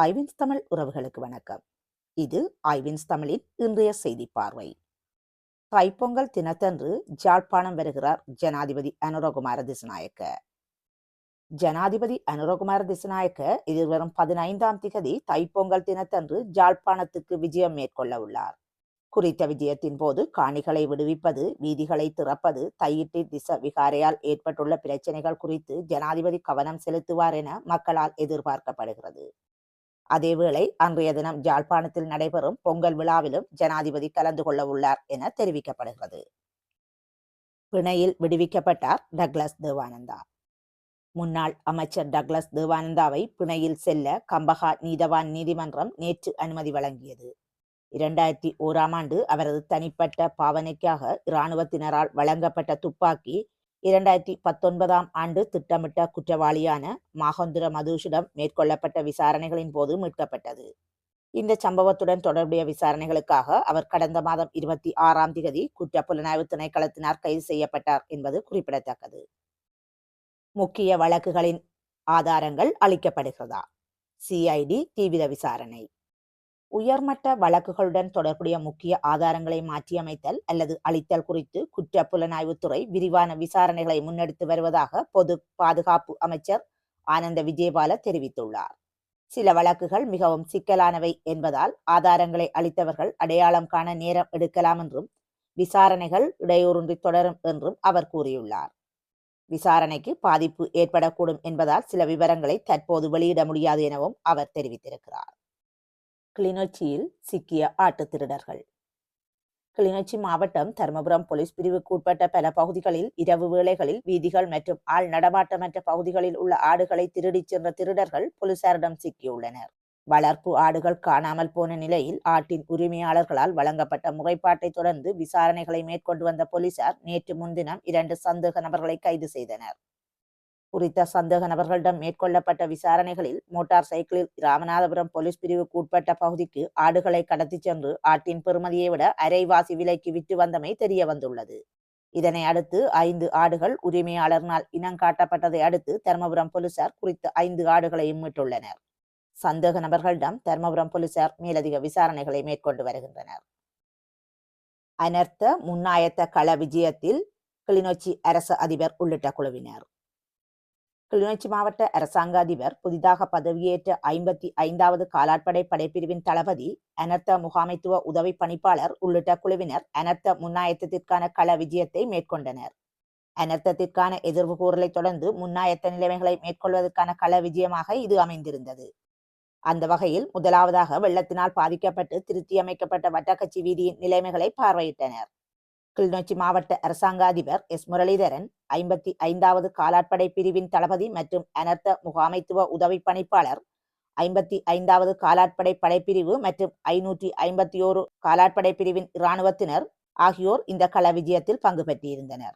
ஐவின்ஸ் தமிழ் உறவுகளுக்கு வணக்கம். இது ஐவின்ஸ் தமிழின் இன்றைய செய்தி பார்வை. தைப்பொங்கல் தினத்தன்று ஜாழ்ப்பாணம் வருகிறார் ஜனாதிபதி அனுரகுமார திசுநாயக்க. ஜனாதிபதி அனுரகுமார திசுநாயக்க எதிர்வரும் பதினைந்தாம் திகதி தைப்பொங்கல் தினத்தன்று ஜாழ்ப்பாணத்துக்கு விஜயம் மேற்கொள்ள உள்ளார். குறித்த விஜயத்தின் போது காணிகளை விடுவிப்பது வீதிகளை திறப்பது தையிட்டு திச விகாரையால் ஏற்பட்டுள்ள பிரச்சனைகள் குறித்து ஜனாதிபதி கவனம் செலுத்துவார் என மக்களால் எதிர்பார்க்கப்படுகிறது. அதேவேளை அன்றைய தினம் ஜாழ்ப்பாணத்தில் நடைபெறும் பொங்கல் விழாவிலும் ஜனாதிபதி கலந்து கொள்ள உள்ளார் என தெரிவிக்கப்படுகிறது. பிணையில் விடுவிக்கப்பட்டார் டக்ளஸ் தேவானந்தா. முன்னாள் அமைச்சர் டக்ளஸ் தேவானந்தாவை பிணையில் செல்ல கம்பஹா நீதவான் நீதிமன்றம் நேற்று அனுமதி வழங்கியது. இரண்டாயிரத்தி ஓராம் ஆண்டு அவரது தனிப்பட்ட பாவனைக்காக இராணுவத்தினரால் வழங்கப்பட்ட துப்பாக்கி இரண்டாயிரத்தி பத்தொன்பதாம் ஆண்டு திட்டமிட்ட குற்றவாளியான மாகந்திர மதுஷிடம் மேற்கொள்ளப்பட்ட விசாரணைகளின் போது மீட்கப்பட்டது. இந்த சம்பவத்துடன் தொடர்புடைய விசாரணைகளுக்காக அவர் கடந்த மாதம் இருபத்தி ஆறாம் திகதி குற்ற புலனாய்வு திணைக்களத்தினார் கைது செய்யப்பட்டார் என்பது குறிப்பிடத்தக்கது. முக்கிய வழக்குகளின் ஆதாரங்கள் அளிக்கப்படுகிறதா? சிஐடி தீவிர விசாரணை. உயர்மட்ட வழக்குகளுடன் தொடர்புடைய முக்கிய ஆதாரங்களை மாற்றியமைத்தல் அல்லது அளித்தல் குறித்து குற்ற புலனாய்வுத்துறை விரிவான விசாரணைகளை முன்னெடுத்து வருவதாக பொது பாதுகாப்பு அமைச்சர் ஆனந்த விஜயபால தெரிவித்துள்ளார். சில வழக்குகள் மிகவும் சிக்கலானவை என்பதால் ஆதாரங்களை அளித்தவர்கள் அடையாளம் காண நேரம் எடுக்கலாம் என்றும் விசாரணைகள் இடையூறின்றி தொடரும் என்றும் அவர் கூறியுள்ளார். விசாரணைக்கு பாதிப்பு ஏற்படக்கூடும் என்பதால் சில விவரங்களை தற்போது வெளியிட முடியாது எனவும் அவர் தெரிவித்திருக்கிறார். கிளிநொச்சியில் சிக்கிய ஆட்டு திருடர்கள். கிளிநொச்சி மாவட்டம் தருமபுரம் போலீஸ் பிரிவுக்கு உட்பட்ட பல பகுதிகளில் இரவு வேளைகளில் வீதிகள் மற்றும் ஆள் நடமாட்டமற்ற பகுதிகளில் உள்ள ஆடுகளை திருடிச் சென்ற திருடர்கள் போலீசாரிடம் சிக்கியுள்ளனர். வளர்ப்பு ஆடுகள் காணாமல் போன நிலையில் ஆட்டின் உரிமையாளர்களால் வழங்கப்பட்ட முறைப்பாட்டை தொடர்ந்து விசாரணைகளை மேற்கொண்டு வந்த போலீசார் நேற்று முன்தினம் இரண்டு சந்தேக நபர்களை கைது செய்தனர். குறித்த சந்தேக நபர்களிடம் மேற்கொள்ளப்பட்ட விசாரணைகளில் மோட்டார் சைக்கிளில் ராமநாதபுரம் போலீஸ் பிரிவுக்கு உட்பட்ட பகுதிக்கு ஆடுகளை கடத்திச் சென்று ஆட்டின் பெறுமதியை விட அரைவாசி விலைக்கு விற்று வந்தமை தெரிய வந்துள்ளது. இதனை அடுத்து ஐந்து ஆடுகள் உரிமையாளர்னால் இனங்காட்டப்பட்டதை அடுத்து தருமபுரம் போலீசார் குறித்த ஐந்து ஆடுகளையும் மீட்டுள்ளனர் சந்தேக நபர்களிடம் தருமபுரம் போலீசார் மேலதிக விசாரணைகளை மேற்கொண்டு வருகின்றனர். அனர்த்த முன்னாயத்த கள விஜயத்தில் கிளிநொச்சி அரசு அதிபர் உள்ளிட்ட குழுவினர். கிளிநொச்சி மாவட்ட அரசாங்க அதிபர் புதிதாக பதவியேற்ற ஐம்பத்தி ஐந்தாவது காலாட்படை படைப்பிரிவின் தளபதி அனர்த்த முகாமைத்துவ உதவி பணிப்பாளர் உள்ளிட்ட குழுவினர் அனர்த்த முன்னாயத்தத்திற்கான கள விஜயத்தை மேற்கொண்டனர். அனர்த்தத்திற்கான எதிர்வு கூறலை தொடர்ந்து முன்னாயத்த நிலைமைகளை மேற்கொள்வதற்கான கள விஜயமாக இது அமைந்திருந்தது. அந்த வகையில் முதலாவதாக வெள்ளத்தினால் பாதிக்கப்பட்டு திருத்தியமைக்கப்பட்ட வட்டக்கச்சி வீதியின் நிலைமைகளை பார்வையிட்டனர். கிளிநொச்சி மாவட்ட அரசாங்க அதிபர் எஸ். முரளிதரன் ஐம்பத்தி ஐந்தாவது காலாட்படை பிரிவின் தளபதி மற்றும் அனர்த்த முகாமைத்துவ உதவி பணிப்பாளர் ஐம்பத்தி ஐந்தாவது காலாட்படை படைப்பிரிவு மற்றும் ஐநூற்றி ஐம்பத்தி ஓரு காலாட்படை பிரிவின் இராணுவத்தினர் ஆகியோர் இந்த கள விஜயத்தில் பங்கு பெற்றிருந்தனர்.